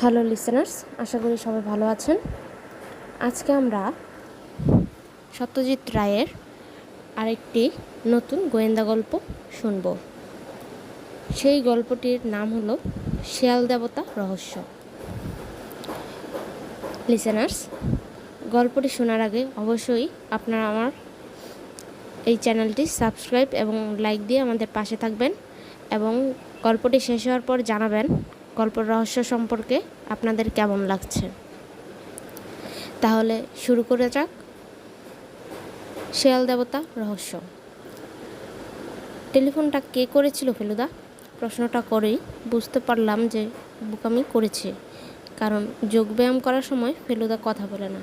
Hello listeners আশা করি সবাই ভালো আছেন। আজকে আমরা সত্যজিৎ রায়ের আরেকটি নতুন গোয়েন্দা গল্প শুনব। সেই গল্পটির নাম হলো শিয়াল দেবতা রহস্য। লিসেনার্স গল্পটি শোনার আগে অবশ্যই আপনারা আমার এই চ্যানেলটি সাবস্ক্রাইব এবং লাইক দিয়ে আমাদের পাশে থাকবেন এবং গল্পটি শেষ হওয়ার পর জানাবেন গল্পের রহস্য সম্পর্কে আপনাদের কেমন লাগছে? তাহলে শুরু করে যাক। শেয়াল দেবতা রহস্য। টেলিফোনটা কে করেছিল ফেলুদা? প্রশ্নটা করেই বুঝতে পারলাম যে বুকামি করেছে। কারণ যোগব্যায়াম করার সময় ফেলুদা কথা বলে না।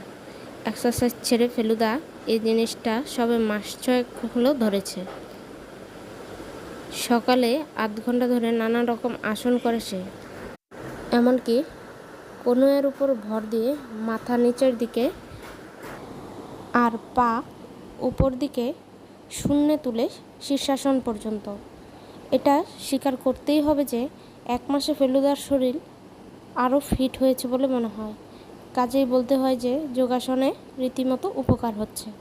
এক্সারসাইজ ছেড়ে ফেলুদা এই জিনিসটা সবে মাস ছয়েক হলো ধরেছে। সকালে আধ ঘণ্টা ধরে নানা রকম আসন করেছে এমনকি কোনো এর উপর ভর দিয়ে মাথা নিচের দিকে আর পা উপর দিকে শূন্যে তুলে শীর্ষাসন পর্যন্ত। এটা স্বীকার করতেই হবে যে, এক মাসে ফেলুদার শরীর আরও ফিট হয়েছে বলে মনে হয়। কাজেই বলতে হয় যে, যোগাসনে রীতিমতো উপকার হচ্ছে।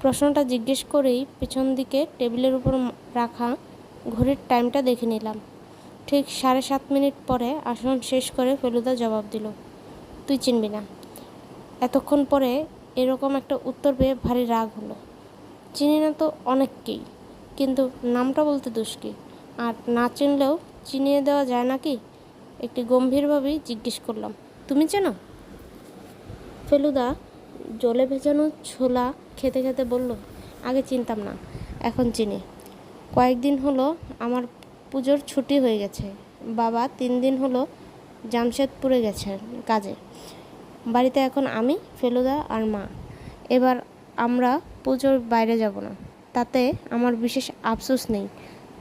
প্রশ্নটা জিজ্ঞেস করেই পেছন দিকে টেবিলের উপর রাখা ঘড়ির টাইমটা দেখে নিলাম। ঠিক সাড়ে সাত মিনিট পরে আসন শেষ করে ফেলুদা জবাব দিল, তুই চিনবি না। এতক্ষণ পরে এরকম একটা উত্তর পেয়ে ভারী রাগ হলো। চিনি না তো অনেককেই, কিন্তু নামটা বলতে দুষ্কি আর না চিনলেও চিনিয়ে দেওয়া যায় নাকি একটি গম্ভীরভাবেই জিজ্ঞেস করলাম, তুমি চেনো? ফেলুদা জলে ভেজানো ছোলা খেতে খেতে বলল, আগে চিনতাম না, এখন চিনি। কয়েকদিন হলো আমার পুজোর ছুটি হয়ে গেছে। বাবা তিন দিন হলো জামশেদপুরে গেছেন কাজে। বাড়িতে এখন আমি, ফেলুদা আর মা। এবার আমরা পুজোর বাইরে যাব না। তাতে আমার বিশেষ আফসোস নেই,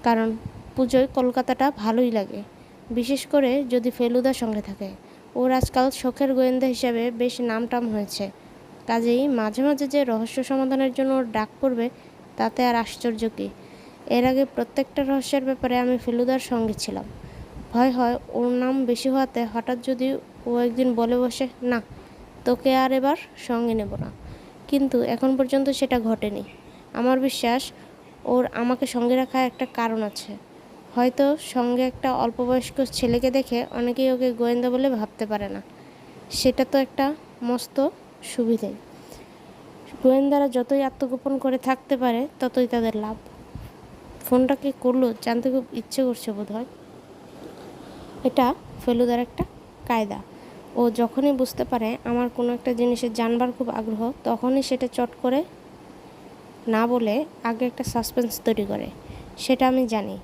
কারণ পুজোয় কলকাতাটা ভালোই লাগে। বিশেষ করে যদি ফেলুদার সঙ্গে থাকে। ওর আজকাল শখের গোয়েন্দা হিসাবে বেশ নামটাম হয়েছে। কাজেই মাঝে মাঝে যে রহস্য সমাধানের জন্য ডাক পড়বে, তাতে আর আশ্চর্য কী? এর আগে প্রত্যেকটা রহস্যের ব্যাপারে আমি ফেলুদার সঙ্গে ছিলাম। ভয় হয়, ওর নাম বেশি হওয়াতে হঠাৎ যদি ও একদিন বলে বসে, না, তোকে আর এবার সঙ্গে নেব না। কিন্তু এখন পর্যন্ত সেটা ঘটেনি। আমার বিশ্বাস, ওর আমাকে সঙ্গে রাখার একটা কারণ আছে। হয়তো সঙ্গে একটা অল্পবয়স্ক ছেলেকে দেখে অনেকেই ওকে গোয়েন্দা বলে ভাবতে পারে না। সেটা তো একটা মস্ত সুবিধে। গোয়েন্দারা যতই আত্মগোপন করে থাকতে পারে, ততই তাদের লাভ। ফোনটা কে করল জানতে খুব ইচ্ছে করছে বোধ হয় এটা ফেলুদার একটা কায়দা। ও যখনই বুঝতে পারে আমার কোনো একটা জিনিসের জানবার খুব আগ্রহ, তখনই সেটা চট করে না বলে আগে একটা সাসপেন্স তৈরি করে। সেটা আমি জানি।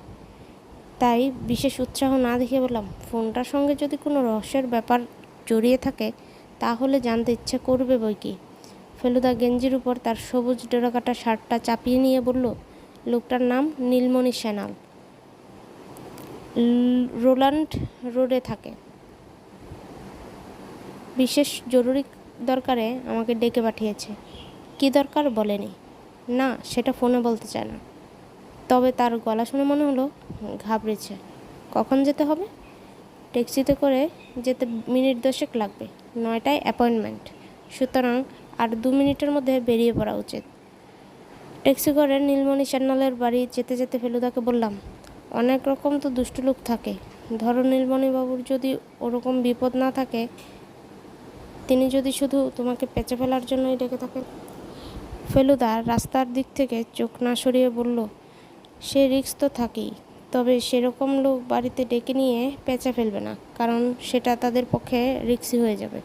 তাই বিশেষ উৎসাহ না দেখে বললাম, ফোনটার সঙ্গে যদি কোনো রহস্যের ব্যাপার জড়িয়ে থাকে, তাহলে জানতে ইচ্ছে করবে বই কি? ফেলুদা গেঞ্জির উপর তার সবুজ ডোরাকাটা শার্টটা চাপিয়ে নিয়ে বলল লোকটার নাম নীলমণি সেনাল। রোলান্ড রোডে থাকে। বিশেষ জরুরি দরকারে আমাকে ডেকে পাঠিয়েছে। কি দরকার বলেনি। না, সেটা ফোনে বলতে চায় না। তবে তার গলা শুনে মনে হলো ঘাবড়েছে। কখন যেতে হবে? ট্যাক্সিতে করে যেতে মিনিট দশেক লাগবে। নয়টায় অ্যাপয়েন্টমেন্ট। সুতরাং আর দু মিনিটের মধ্যে বেরিয়ে পড়া উচিত। ট্যাক্সি করে নীলমণি সান্যালের বাড়ি যেতে যেতে ফেলুদাকে বললাম, অনেক রকম তো দুষ্টু লোক থাকে। ধরো নীলমণিবাবুর যদি ওরকম বিপদ না থাকে, তিনি যদি শুধু তোমাকে পেঁচে ফেলার জন্যই ডেকে থাকেন ফেলুদা রাস্তার দিক থেকে চোখ না সরিয়ে বলল, সে রিক্স তো থাকেই, তবে সেরকম লোক বাড়িতে ডেকে নিয়ে পেঁচা ফেলবে না, কারণ সেটা তাদের পক্ষে রিক্সি হয়ে যাবে।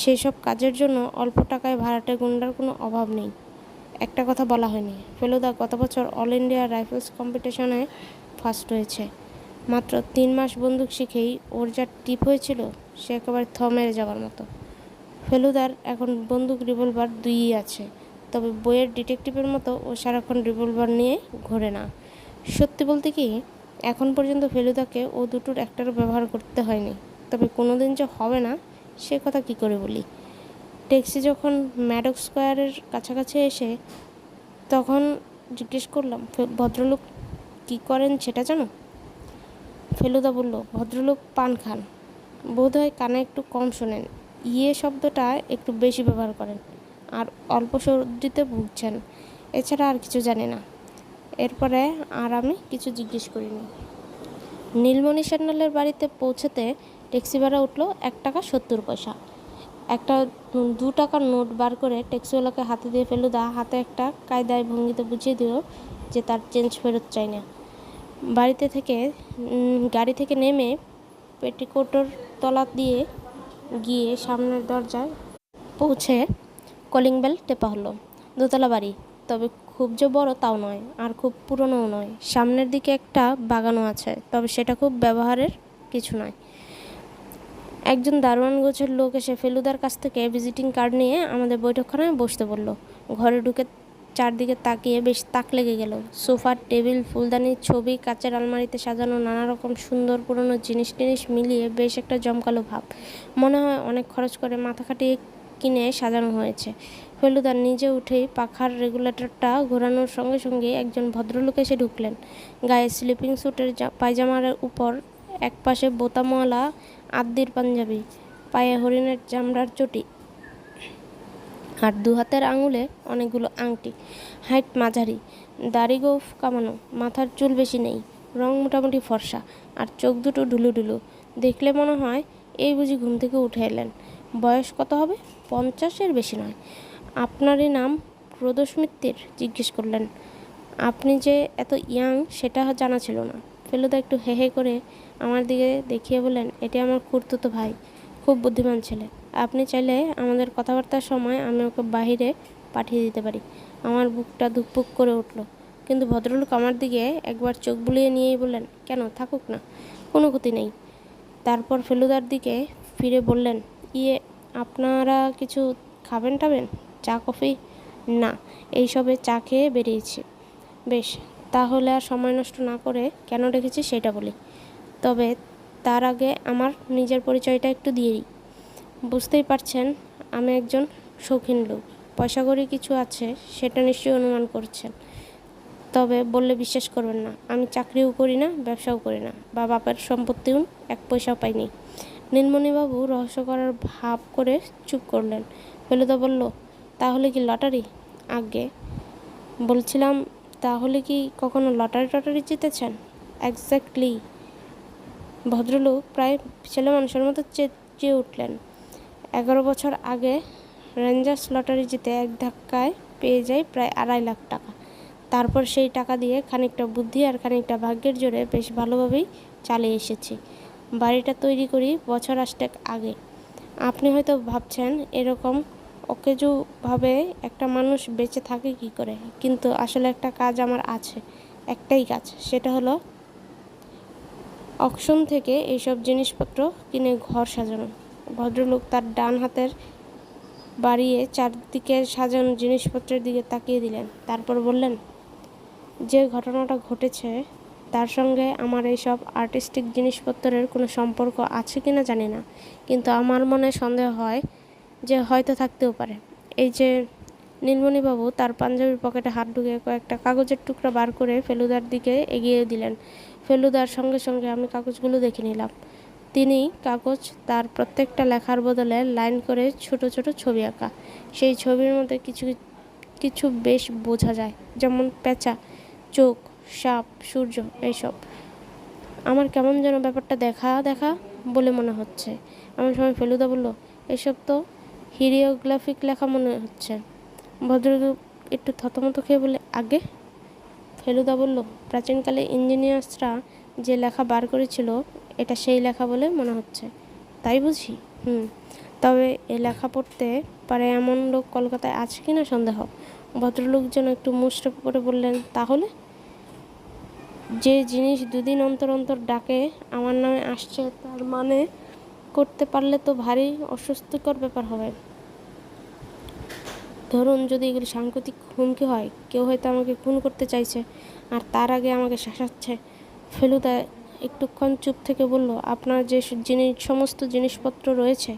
সেসব কাজের জন্য অল্প টাকায় ভাড়াটে গুন্ডার কোনো অভাব নেই। একটা কথা বলা হয়নি। ফেলুদা গত বছর অল ইন্ডিয়া রাইফেলস কম্পিটিশনে ফার্স্ট হয়েছে। মাত্র তিন মাস বন্দুক শিখেই ওর যা টিপ হয়েছিল, সে একেবারে থ মেরে যাওয়ার মতো। ফেলুদার এখন বন্দুক রিভলভার দুইই আছে, তবে বইয়ের ডিটেকটিভের মতো ও সারাক্ষণ রিভলভার নিয়ে ঘোরে না। সত্যি বলতে কি, এখন পর্যন্ত ফেলুদাকে ও দুটোর একটারও ব্যবহার করতে হয়নি, তবে কোনো দিন যে হবে না, সে কথা কি করে বলি? ট্যাক্সি যখন ম্যাডক স্কোয়ারের কাছাকাছি এসে, তখন জিজ্ঞেস করলাম ভদ্রলোক কি করেন সেটা জানো? ফেলুদা বলল, ভদ্রলোক পান খান। বোধহয় কানে একটু কম শোনেন। ইয়ে শব্দটা একটু বেশি ব্যবহার করেন আর অল্প সর্দিতে ভুগছেন এছাড়া আর কিছু জানি না। এরপরে আর আমি কিছু জিজ্ঞেস করিনি। নীলমণি সান্যালের বাড়িতে পৌঁছাতে ট্যাক্সি ভাড়া উঠল এক টাকা সত্তর পয়সা। একটা দু টাকার নোট বার করে ট্যাক্সিওয়ালাকে হাতে দিয়ে ফেলুদা হাতে একটা কায়দায় ভঙ্গিতে বুঝিয়ে দিল যে তার চেঞ্জ ফেরত চাই না। বাড়িতে থেকে গাড়ি থেকে নেমে পেটিকোটোর তলা দিয়ে গিয়ে সামনের দরজায় পৌঁছে কলিং বেল টেপা হলো। দোতলা বাড়ি, তবে খুব যে বড় তাও নয়, আর খুব পুরনোও নয়। সামনের দিকে একটা বাগানও আছে, তবে সেটা খুব ব্যবহারের কিছু নয়। একজন দারোয়ান গোছের লোক এসে ফেলুদার কাছ থেকে ভিজিটিং কার্ড নিয়ে আমাদের বৈঠকখানায় বসতে বলল। ঘরে ঢুকে চারদিকে তাকিয়ে বেশ তাক লেগে গেল। সোফার টেবিল, ফুলদানির ছবি, কাচের আলমারিতে সাজানো নানা রকম সুন্দর পুরনো জিনিস টিনিস মিলিয়ে বেশ একটা জমকালো ভাব। মনে হয় অনেক খরচ করে মাথা খাটিয়ে কিনে সাজানো হয়েছে। ফেলুদা নিজে উঠেই পাখার রেগুলেটরটা ঘোরানোর সঙ্গে সঙ্গে একজন ভদ্রলোক এসে ঢুকলেন। গায়ে স্লিপিং স্যুটের পায়জামার উপর একপাশে বোতামওয়ালা আদ্দির পাঞ্জাবি, পায়ে হরিণের চামড়ার চটি আর দু হাতের আঙুলে অনেকগুলো আংটি, হাইট মাঝারি, দাড়ি গোফ কামানো, মাথার চুল বেশি নেই, রং মোটামুটি ফর্সা আর চোখ দুটো ঢুলু ঢুলু দেখলে মনে হয় এই বুঝি ঘুম থেকে উঠে এলেন। বয়স কত হবে? পঞ্চাশের বেশি নয়। আপনারই নাম প্রদোষ জিজ্ঞেস করলেন। আপনি যে এত ইয়াং, সেটা জানা ছিল না। ফেলুদা একটু হে হে করে আমার দিকে দেখিয়ে বললেন, এটি আমার খুড়তুতো ভাই, খুব বুদ্ধিমান ছেলে। আপনি চাইলে আমাদের কথাবার্তার সময় আমি ওকে বাহিরে পাঠিয়ে দিতে পারি। আমার বুকটা ধুকপুক করে উঠল। কিন্তু ভদ্রলোক আমার দিকে একবার চোখ বুলিয়ে নিয়েই বললেন, কেন, থাকুক না, কোনো ক্ষতি নেই। তারপর ফেলুদার দিকে ফিরে বললেন ইয়ে আপনারা কিছু খাবেন টাবেন? চা, কফি? না এইসবে চা খেয়ে বেরিয়েছি। বেশ, তাহলে আর সময় নষ্ট না করে কেন রেখেছি সেটা বলি। তবে তার আগে আমার নিজের পরিচয়টা একটু দিয়েই বুঝতেই পারছেন, আমি একজন শৌখিন লোক। পয়সা কিছু আছে, সেটা নিশ্চয়ই অনুমান করছেন। তবে বললে বিশ্বাস করবেন না, আমি চাকরিও করি না, ব্যবসাও করি না, বা বাপের সম্পত্তিও এক পয়সাও পাইনি। নীলমণিবাবু রহস্য করার ভাব করে চুপ করলেন। ফেলুদা বলল, তাহলে কি লটারি? আগে বলছিলাম, তাহলে কি কখনো লটারি টটারি জিতেছেন? এক্স্যাক্টলি ভদ্রলোক প্রায় ছেলে মানুষের মতো চেঁচিয়ে উঠলেন। এগারো বছর আগে রেঞ্জার্স লটারি জিতে এক ধাক্কায় পেয়ে যায় প্রায় আড়াই লাখ টাকা। তারপর সেই টাকা দিয়ে খানিকটা বুদ্ধি আর খানিকটা ভাগ্যের জোরে বেশ ভালোভাবেই চালিয়ে এসেছি। বাড়িটা তৈরি করি বছর আষ্টেক আগে। আপনি হয়তো ভাবছেন, এরকম অকেজুভাবে একটা মানুষ বেঁচে থাকে কি করে? কিন্তু আসলে একটা কাজ আমার আছে, একটাই কাজ, সেটা হলো অকশন থেকে এইসব জিনিসপত্র কিনে ঘর সাজানো। ভদ্রলোক তার ডান হাতের বাড়িয়ে চারদিকে সাজানো জিনিসপত্রের দিকে তাকিয়ে দিলেন। তারপর বললেন, যে ঘটনাটা ঘটেছে, তার সঙ্গে আমার এইসব আর্টিস্টিক জিনিসপত্রের কোনো সম্পর্ক আছে কিনা জানি না। কিন্তু আমার মনে সন্দেহ হয় যে হয়তো থাকতেও পারে। এই যে নীলমণিবাবু তার পাঞ্জাবির পকেটে হাত ঢুকে কয়েকটা কাগজের টুকরা বার করে ফেলুদার দিকে এগিয়ে দিলেন। ফেলুদার সঙ্গে সঙ্গে আমি কাগজগুলো দেখে নিলাম। তিনি কাগজ তার প্রত্যেকটা লেখার বদলে লাইন করে ছোট ছোট ছবি আঁকা। সেই ছবির মধ্যে কিছু কিছু বেশ বোঝা যায়, যেমন পেঁচা, চোখ, সাপ, সূর্য এইসব। আমার কেমন যেন ব্যাপারটা দেখা দেখা বলে মনে হচ্ছে। এমন সময় ফেলুদা বলল, এসব তো হিরিওগ্রাফিক লেখা মনে হচ্ছে। ভদ্রলোক একটু থতমত খেয়ে বলে আগে? ফেলুদা বলল, প্রাচীনকালে ইঞ্জিনিয়ার্সরা যে লেখা বার করেছিল, এটা সেই লেখা বলে মনে হচ্ছে। তাই বুঝি? হুম। তবে এ লেখা পড়তে পারে এমন লোক কলকাতায় আছে কি না সন্দেহ? ভদ্রলোক যেন একটু মুষ্ট করে বললেন, তাহলে? যে জিনিস দুদিন অন্তর অন্তর ডাকে, আমার নামে আসছে, তার মানে করতে পারলে তো ভারী অস্বস্তিকর ব্যাপার হবে। ধরুন যদি এগুলি সাংকেতিক হুমকি হয়, কেউ হয়তো আমাকে খুন করতে চাইছে আর তার আগে আমাকে শাসাচ্ছে। ফেলুদা একটুক্ষণ চুপ থেকে বলল, আপনার যে জিনিস সমস্ত জিনিসপত্র রয়েছে,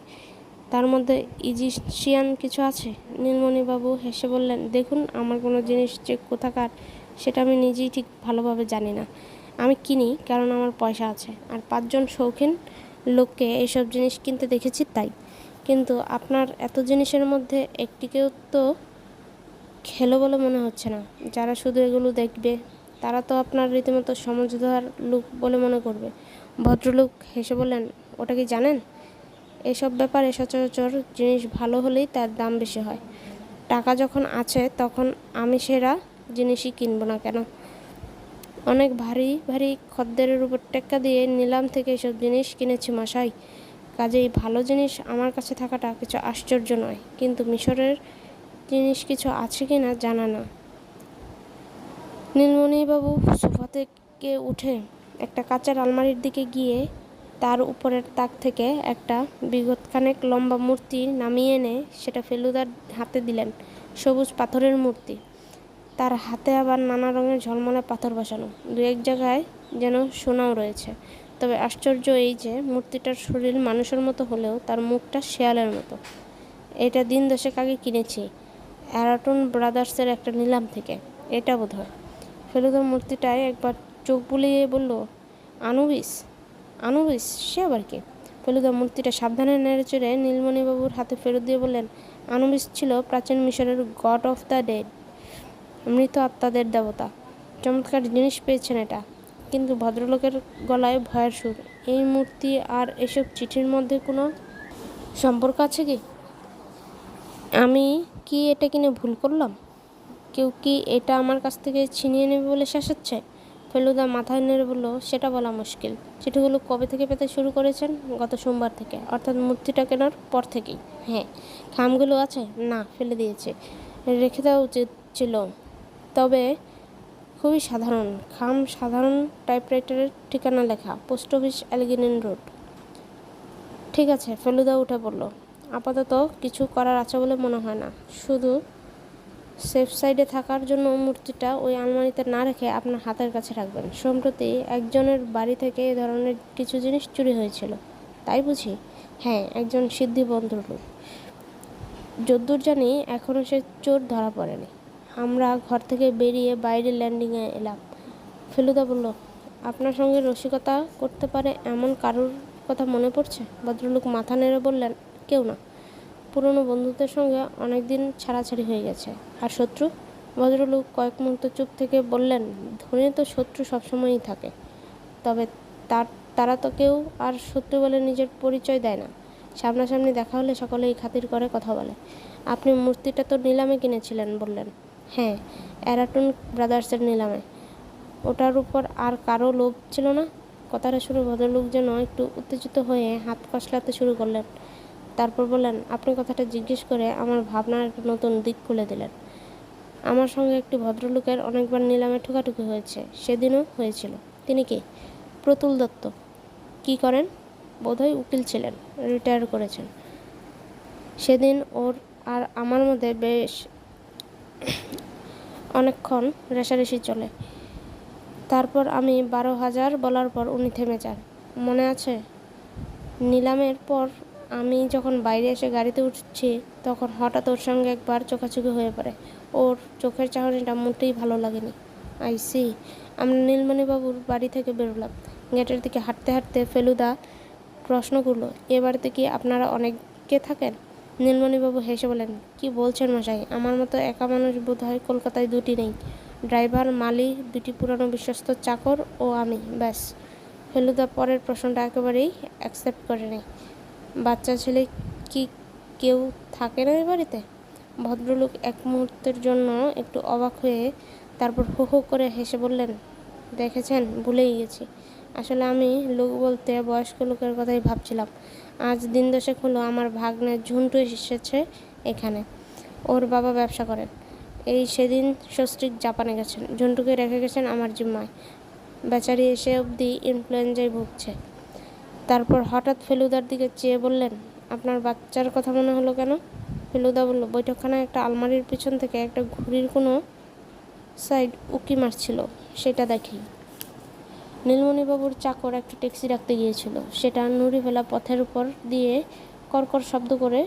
তার মধ্যে ইজিশিয়ান কিছু আছে? নীলমণিবাবু হেসে বললেন, দেখুন, আমার কোনো জিনিস যে কোথাকার, সেটা আমি নিজেই ঠিক ভালোভাবে জানি না। আমি কিনি কারণ আমার পয়সা আছে। আর পাঁচজন শৌখিন লোককে এইসব জিনিস কিনতে দেখেছি তাই। কিন্তু আপনার এত জিনিসের মধ্যে একটিকেও তো খেলো বলে মনে হচ্ছে না। যারা শুধু এগুলো দেখবে, তারা তো আপনার রীতিমতো সমঝদার লোক বলে মনে করবে। ভদ্রলোক হেসে বললেন, ওটা কি জানেন? এসব ব্যাপারে সচরাচর জিনিস ভালো হলেই তার দাম বেশি হয়। টাকা যখন আছে, তখন আমি সেরা জিনিসই কিনবো না কেন? অনেক ভারী ভারী খদ্দেরের উপর টেক্কা দিয়ে নিলাম থেকে এসব জিনিস কিনেছি মশাই। কাজেই ভালো জিনিস আমার কাছে থাকাটা কিছু আশ্চর্য নয়। কিন্তু মিশরের জিনিস কিছু আছে কি না জানা না। নীলমণিবাবু সোফা থেকে উঠে একটা কাঁচের আলমারির দিকে গিয়ে তার উপরের তাক থেকে একটা বিগতখানেক লম্বা মূর্তি নামিয়ে এনে সেটা ফেলুদার হাতে দিলেন, সবুজ পাথরের মূর্তি। তার হাতে আবার নানা রঙের ঝলমলে পাথর বসানো। দু এক জায়গায় যেন সোনাও রয়েছে। তবে আশ্চর্য এই যে, মূর্তিটার শরীর মানুষের মতো হলেও তার মুখটা শেয়ালের মতো। এটা দিন দশেক আগে কিনেছি, অ্যারাটন ব্রাদার্সের একটা নিলাম থেকে। এটা বোধ হয় ফেলুদা মূর্তিটায় একবার চোখ বুলিয়ে বলল, আনুবিস আনুবিস, সে আবার কি? ফেলুদা মূর্তিটা সাবধানে নেড়ে চেড়ে নীলমণিবাবুর হাতে ফেরত দিয়ে বললেন, আনুবিস ছিল প্রাচীন মিশরের গড অফ দ্য ডেড, মৃত আত্মাদের দেবতা। চমৎকার জিনিস পেয়েছেন এটা। কিন্তু ভদ্রলোকের গলায় ভয়ের সুর। এই মূর্তি আর এসব চিঠির মধ্যে কোনো সম্পর্ক আছে কি? আমি কি এটা কিনে ভুল করলাম? কেউ কি এটা আমার কাছ থেকে ছিনিয়ে নেবে বলে শেষাচ্ছে ফেলুদা মাথায় নেড়ে বলল, সেটা বলা মুশকিল। চিঠিগুলো কবে থেকে পেতে শুরু করেছেন? গত সোমবার থেকে। অর্থাৎ মূর্তিটা কেনার পর থেকেই। হ্যাঁ। খামগুলো আছে? না, ফেলে দিয়েছে। রেখে দেওয়া উচিত ছিল। তবে খুবই সাধারণ। খাম সাধারণ টাইপরাইটারের ঠিকানা লেখা, পোস্ট অফিস অ্যালগিনেন রোড। ঠিক আছে, ফেলুদা উঠে পড়ল। আপাতত কিছু করার আছে বলে মনে হয় না। শুধু সেফ সাইডে থাকার জন্য মূর্তিটা ওই আলমারিতে না রেখে আপনার হাতের কাছে রাখবেন। সম্প্রতি একজনের বাড়ি থেকে এ ধরনের কিছু জিনিস চুরি হয়েছিল। তাই বুঝি? হ্যাঁ একজন সিদ্ধি বন্ধুর লোক। যদ্দূর জানি এখনও সে চোর ধরা পড়েনি। আমরা ঘর থেকে বেরিয়ে বাইরে ল্যান্ডিংয়ে এলাম। ফেলুদা বলল, আপনার সঙ্গে রসিকতা করতে পারে এমন কারোর কথা মনে পড়ছে? ভদ্রলোক মাথা নেড়ে বললেন, কেউ না। পুরনো বন্ধুদের সঙ্গে অনেক দিন ছাড়াছাড়ি হয়ে গেছে। আর শত্রু? ভদ্রলোক কয়েক মুহূর্ত চুপ থেকে বললেন, ধনী তো শত্রু সবসময়ই থাকে। তবে তার, তারা তো কেউ আর শত্রু বলে নিজের পরিচয় দেয় না। সামনাসামনি দেখা হলে সকলেই খাতির করে কথা বলে। আপনি মূর্তিটা তো নিলামে কিনেছিলেন, বললেন। হ্যাঁ অ্যারাটুন ব্রাদার্সের নিলামে। ওটার উপর আর কারও লোভ ছিল না? কথাটা শুনে ভদ্রলোক যেন একটু উত্তেজিত হয়ে হাত কষলাতে শুরু করলেন। তারপর বললেন, আপনি কথাটা জিজ্ঞেস করে আমার ভাবনার একটা নতুন দিক খুলে দিলেন। আমার সঙ্গে একটি ভদ্রলোকের অনেকবার নিলামে ঠোকাঠুকি হয়েছে। সেদিনও হয়েছিল। তিনি কি? প্রতুল দত্ত। কি করেন? বোধহয় উকিল ছিলেন। রিটায়ার করেছেন। সেদিন ওর আর আমার মধ্যে বেশ অনেকক্ষণ রেশারেশি চলে। তারপর আমি বারো হাজার বলার পর উনি থেমে যান। মনে আছে? নিলামের পর আমি যখন বাইরে এসে গাড়িতে উঠছি, তখন হঠাৎ ওর সঙ্গে একবার চোখাচোখি হয়ে পড়ে। ওর চোখের চাহনিটা মোটেই ভালো লাগেনি। আই সি, আমরা নীলমণিবাবুর বাড়ি থেকে বেরোলাম। গেটের দিকে হাঁটতে হাঁটতে ফেলুদা প্রশ্ন করল, এ বাড়িতে কি আপনারা অনেকে থাকেন? নীলমণিবাবু হেসে বলেন, কি বলছেন মশাই? আমার মতো একা মানুষ বোধ হয় কলকাতায় দুটি নেই। ড্রাইভার, মালি, দুটি পুরানো বিশ্বস্ত চাকর ও আমি, ব্যাস। ফেলুদা পরের প্রশ্নটা একেবারেই অ্যাকসেপ্ট করে নেই। বাচ্চা ছেলে কি কেউ থাকে না এ বাড়িতে? ভদ্রলোক এক মুহূর্তের জন্য একটু অবাক হয়ে তারপর হো হো করে হেসে বললেন, দেখেছেন? ভুলেই গেছি। আসলে আমি লোক বলতে বয়স্ক লোকের কথাই ভাবছিলাম। আজ দিন দশেক হলো আমার ভাগ্নে ঝুন্টু এসেছে এখানে। ওর বাবা ব্যবসা করেন। এই সেদিন সস্ত্রীক জাপানে গেছেন। ঝুন্টুকে রেখে গেছেন আমার জিম্মায়। বেচারি এসে অবধি ইনফ্লুয়েঞ্জায় ভুগছে। তারপর হঠাৎ ফেলুদার দিকে চেয়ে বললেন, আপনার বাচ্চার কথা মনে হলো কেন? ফেলুদা বলল, বৈঠকখানায় একটা আলমারির পিছন থেকে একটা ঘুড়ির কোনো সাইড উকি মারছিল, সেটা দেখি। নীলমণিবাবুর চাকর একটা ট্যাক্সি রাখতে গিয়েছিল। সেটা নুড়িভেলা পথের উপর দিয়ে কর্কর শব্দ করে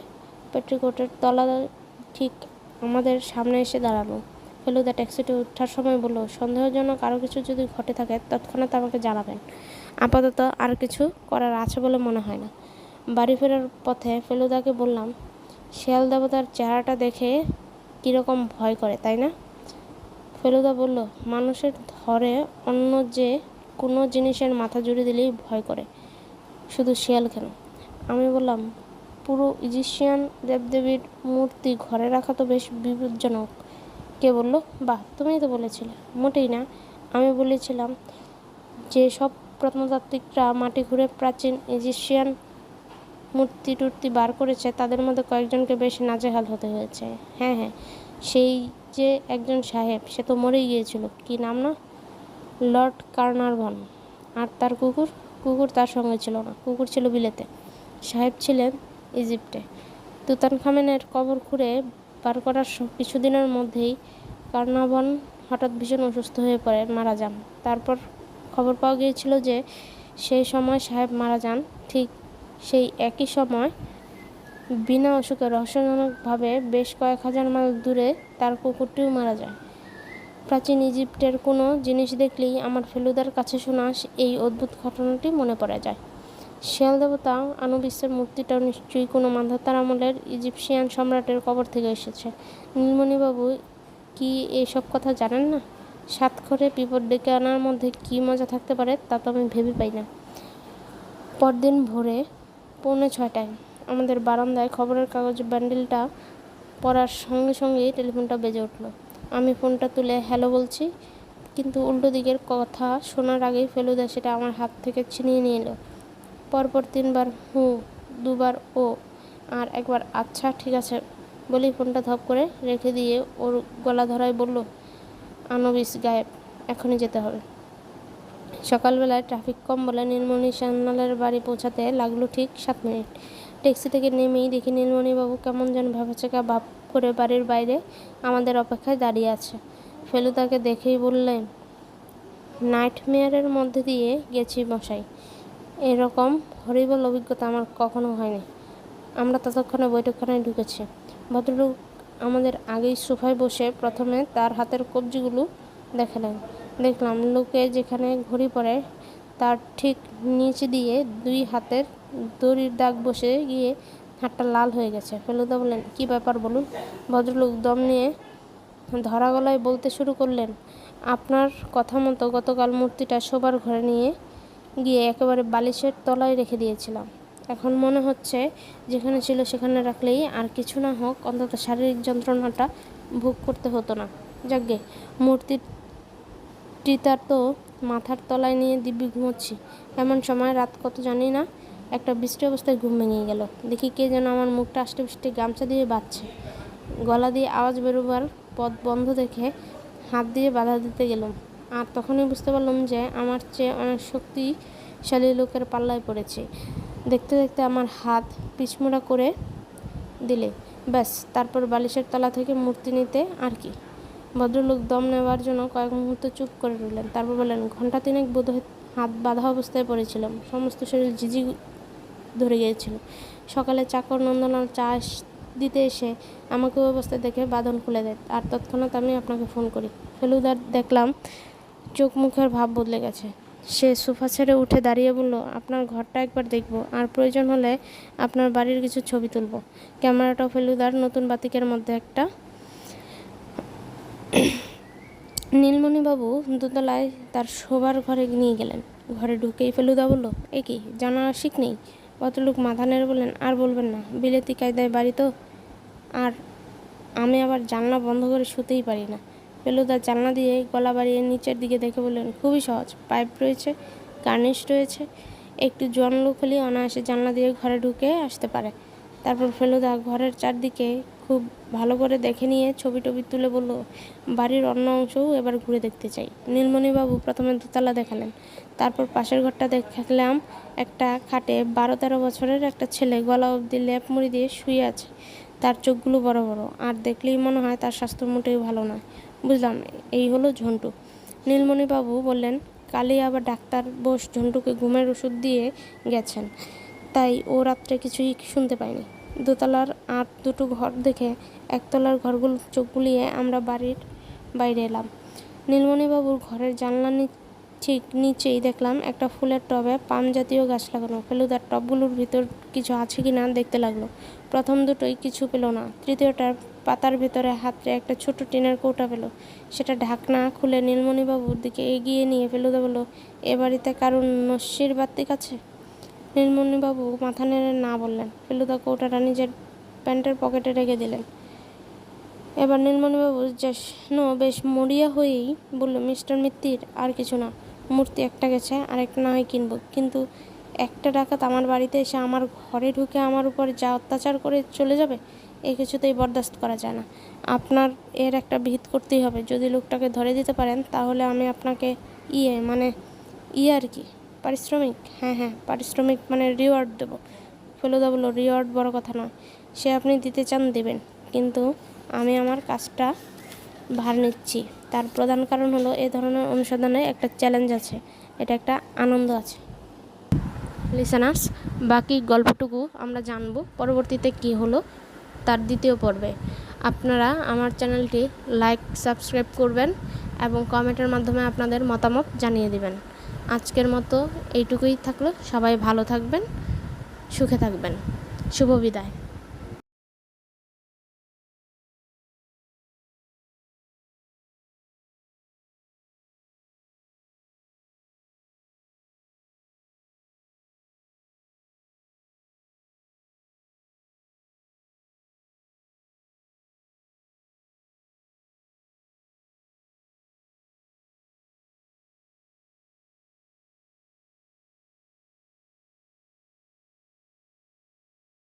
পেট্রিকোটের তলা ঠিক আমাদের সামনে এসে দাঁড়াল। ফেলুদা ট্যাক্সিতে ওঠার সময় বলল, সন্দেহজনক আরও কিছু যদি ঘটে থাকে, তৎক্ষণাৎ আমাকে জানাবেন। আপাতত আর কিছু করার আছে বলে মনে হয় না। বাড়ি ফেরার পথে ফেলুদাকে বললাম, শিয়াল দেবতার চেহারাটা দেখে কীরকম ভয় করে, তাই না? ফেলুদা বলল, মানুষের ধরে অন্য যে কোনো জিনিসের মাথা জুড়ে দিলেই ভয় করে। শুধু শিয়াল কেন? আমি বললাম, পুরো ইজিশিয়ান দেবদেবীর মূর্তি ঘরে রাখা তো বেশ বিপজ্জনক। কে বলল, বাহ, তুমিই তো বলেছিলে। মোটেই না। আমি বলেছিলাম যে সব প্রত্নতাত্ত্বিকরা মাটি ঘুরে প্রাচীন ইজিশিয়ান মূর্তি টুর্তি বার করেছে, তাদের মধ্যে কয়েকজনকে বেশ নাজেহাল হতে হয়েছে। হ্যাঁ হ্যাঁ সেই যে একজন সাহেব, সে তো মরেই গিয়েছিল। কি নাম না? Lord Carnarvon. আর তার কুকুর? কুকুর তার সঙ্গে ছিল না। কুকুর ছিল বিলেতে। সাহেব ছিলেন ইজিপ্টে। তুতান খামেনের কবর খুঁড়ে বার করার কিছুদিনের মধ্যেই কার্নাভন হঠাৎ ভীষণ অসুস্থ হয়ে পড়ে, মারা যান। তারপর খবর পাওয়া গিয়েছিল যে, সেই সময় সাহেব মারা যান। ঠিক সেই একই সময় বিনা অসুখে রহস্যজনকভাবে বেশ কয়েক হাজার মাইল দূরে তার কুকুরটিও মারা যায়। প্রাচীন ইজিপ্টের কোনো জিনিস দেখলেই আমার ফেলুদার কাছে শোনা এই অদ্ভুত ঘটনাটি মনে পড়ে যায়। শিয়াল দেবতা আনুবিসের মূর্তিটাও নিশ্চয়ই কোনো মান্ধাতার আমলের ইজিপশিয়ান সম্রাটের কবর থেকে এসেছে। নীলমণিবাবু কি এইসব কথা জানেন না? সাত সাতক্ষরে বিপদ ডেকে আনার মধ্যে কী মজা থাকতে পারে তা তো আমি ভেবে পাই না। পরদিন ভোরে পৌনে ছয়টায় আমাদের বারান্দায় খবরের কাগজ ব্যান্ডেলটা পড়ার সঙ্গে সঙ্গেই টেলিফোনটা বেজে উঠল। আমি ফোনটা তুলে হ্যালো বলছি, কিন্তু উল্টো দিকের কথা শোনার আগেই ফেলুদা সেটা আমার হাত থেকে ছিনিয়ে নিয়ে এলো। পরপর তিনবার হু, দুবার ও, আর একবার আচ্ছা ঠিক আছে, বলেই ফোনটা ধপ করে রেখে দিয়ে ওর গলা ধরায় বলল, আনবিস গায়েব, এখনই যেতে হবে। সকালবেলায় ট্রাফিক কম বলে নীলমণি সান্যালের বাড়ি পৌঁছাতে লাগল ঠিক সাত মিনিট। ট্যাক্সি থেকে নেমেই দেখি নীলমণিবাবু কেমন যেন ভেবাচেকা ভাব করে বাড়ির বাইরে আমাদের অপেক্ষায় দাঁড়িয়ে আছে। ফেলুদাকে দেখেই বললেন নাইট মেয়ারের মধ্যে দিয়ে গেছি মশাই। এরকম হরিবল অভিজ্ঞতা আমার কখনো হয়নি। আমরা ততক্ষণে বৈঠকখানায় ঢুকেছি। ভদ্রলোক আমাদের আগেই সোফায় বসে প্রথমে তার হাতের কবজিগুলো দেখালেন। দেখলাম লোকে যেখানে ঘড়ি পড়ে তার ঠিক নিচ দিয়ে দুই হাতের দড়ির দাগ বসে গিয়ে হাতটা লাল হয়ে গেছে। ফেলুদা বললেন, কী ব্যাপার বলুন? ভদ্রলোক দম নিয়ে ধরা গলায় বলতে শুরু করলেন, আপনার কথা মতো গতকাল মূর্তিটা শোবার ঘরে নিয়ে গিয়ে একেবারে বালিশের তলায় রেখে দিয়েছিলাম। এখন মনে হচ্ছে যেখানে ছিল সেখানে রাখলেই আর কিছু না হোক, অন্তত শারীরিক যন্ত্রণাটা ভোগ করতে হতো না। যাকগে মূর্তিটিতার তো মাথার তলায় নিয়ে দিব্যি ঘুমোচ্ছি। এমন সময় রাত কত জানি না একটা বৃষ্টি অবস্থায় ঘুম ভেঙে গেল। দেখি কে যেন আমার মুখটা আষ্টে পৃষ্ঠে গামছা দিয়ে বাঁধছে। গলা দিয়ে আওয়াজ বেরোবার পথ বন্ধ দেখে হাত দিয়ে বাধা দিতে গেলাম। আর তখনই বুঝতে পারলাম যে আমার চেয়ে অনেক শক্তিশালী লোকের পাল্লায় পড়েছে। দেখতে দেখতে আমার হাত পিছমোড়া করে দিলে। ব্যাস, তারপর বালিশের তলা থেকে মূর্তি নিতে আর কি। ভদ্রলোক দম নেওয়ার জন্য কয়েক মুহূর্ত চুপ করে রইলেন। তারপর বললেন ঘণ্টা তিনেক বোধহয় হাত বাঁধা অবস্থায় পড়েছিলাম। সমস্ত শরীর ঝিঝি ধরে গিয়েছিল। সকালে চাকর নন্দলাল চা দিতে এসে আমাকে ওই অবস্থায় দেখে বাঁধন খুলে দেয়। আর তৎক্ষণাৎ আমি আপনাকে ফোন করি। ফেলুদার দেখলাম চোখ মুখের ভাব বদলে গেছে। সে সোফা ছেড়ে উঠে দাঁড়িয়ে বলল, আপনার ঘরটা একবার দেখব। আর প্রয়োজন হলে আপনার বাড়ির কিছু ছবি তুলব। ক্যামেরাটাও ফেলুদার নতুন বাতিকের মধ্যে একটা। নীলমণিবাবু দোতলায় তার শোবার ঘরে নিয়ে গেলেন। ঘরে ঢুকেই ফেলুদা বলল, এ কি, জানা শিখ নেই? ভদ্রলোক মাথা নেড়ে বললেন আর বলবেন না, বিলেতি কায়দায় বাড়ি তো। আর আমি আবার জানলা বন্ধ করে শুতেই পারি না। ফেলুদা জানলা দিয়ে গলা বাড়িয়ে নিচের দিকে দেখে বললেন, খুবই সহজ, পাইপ রয়েছে, গার্নিশ রয়েছে, একটু জোয়ান লোক হলেই অনায়াসে জানলা দিয়ে ঘরে ঢুকে আসতে পারে। তারপর ফেলুদা ঘরের চারদিকে খুব ভালো করে দেখে নিয়ে ছবি টবি তুলে বলল, বাড়ির অন্য অংশও এবার ঘুরে দেখতে চাই। নীলমণিবাবু প্রথমে দোতলা দেখালেন। তারপর পাশের ঘরটা দেখলাম একটা খাটে বারো তেরো বছরের একটা ছেলে গলা অবধি লেপ মুড়ি দিয়ে শুয়ে আছে। তার চোখগুলো বড় বড়। আর দেখলেই মনে হয় তার স্বাস্থ্য মোটেই ভালো নয় বুঝলাম, এই হলো ঝন্টু। নীলমণিবাবু বললেন, কালই আবার ডাক্তার বোস ঝন্টুকে ঘুমের ওষুধ দিয়ে গেছেন। তাই ও রাত্রে কিছুই শুনতে পায়নি দোতলার আর দুটো ঘর দেখে একতলার ঘরগুলো চোখ বুলিয়ে আমরা বাড়ির বাইরে এলাম। নীলমণিবাবুর ঘরের জানলা ঠিক নিচেই দেখলাম একটা ফুলের টবে পাম জাতীয় গাছ লাগানো। ফেলুদার টবগুলোর ভিতর কিছু আছে কি না দেখতে লাগল। প্রথম দুটোই কিছু পেল না। তৃতীয়টার পাতার ভিতরে হাতরে একটা ছোট টিনের কৌটা পেল। সেটা ঢাকনা খুলে নীলমণিবাবুর দিকে এগিয়ে নিয়ে ফেলুদা বলল, এ বাড়িতে কারুর নস্যির বাত্তিক আছে? নীলমণিবাবু মাথা নেড়ে না বললেন। ফেলুদা কৌটাটা নিজের প্যান্টের পকেটে রেখে দিলেন। এবার নীলমণিবাবু যেন বেশ মরিয়া হয়েই বলল, মিস্টার মিত্তির, আর কিছু না। মূর্তি একটা গেছে আর একটা না হয় কিনবো। কিন্তু একটা ডাকাত আমার বাড়িতে এসে আমার ঘরে ঢুকে আমার উপর যা অত্যাচার করে চলে যাবে, এ কিছুতেই বরদাস্ত করা যায় না। আপনার এর একটা ভিত করতেই হবে। যদি লোকটাকে ধরে দিতে পারেন, তাহলে আমি আপনাকে ইয়ে মানে ইয়ে আর কি, পারিশ্রমিক হ্যাঁ হ্যাঁ পারিশ্রমিক মানে রিওয়ার্ড দেবো। ফেলুদা বলল রিওয়ার্ড বড় কথা নয়। সে আপনি দিতে চান, দেবেন। কিন্তু আমি আমার কাজটা ভার নিচ্ছি। তার প্রধান কারণ হলো এ ধরনের অনুসন্ধানে একটা চ্যালেঞ্জ আছে, এটা একটা আনন্দ আছে। লিসেনার্স বাকি গল্পটুকু আমরা জানব, পরবর্তীতে কি হলো তার দ্বিতীয় পর্বে। আপনারা আমার চ্যানেলটি লাইক সাবস্ক্রাইব করবেন এবং কমেন্টের মাধ্যমে আপনাদের মতামত জানিয়ে দিবেন। আজকের মতো এইটুকুই থাকল, সবাই ভালো থাকবেন, সুখে থাকবেন। শুভ বিদায়।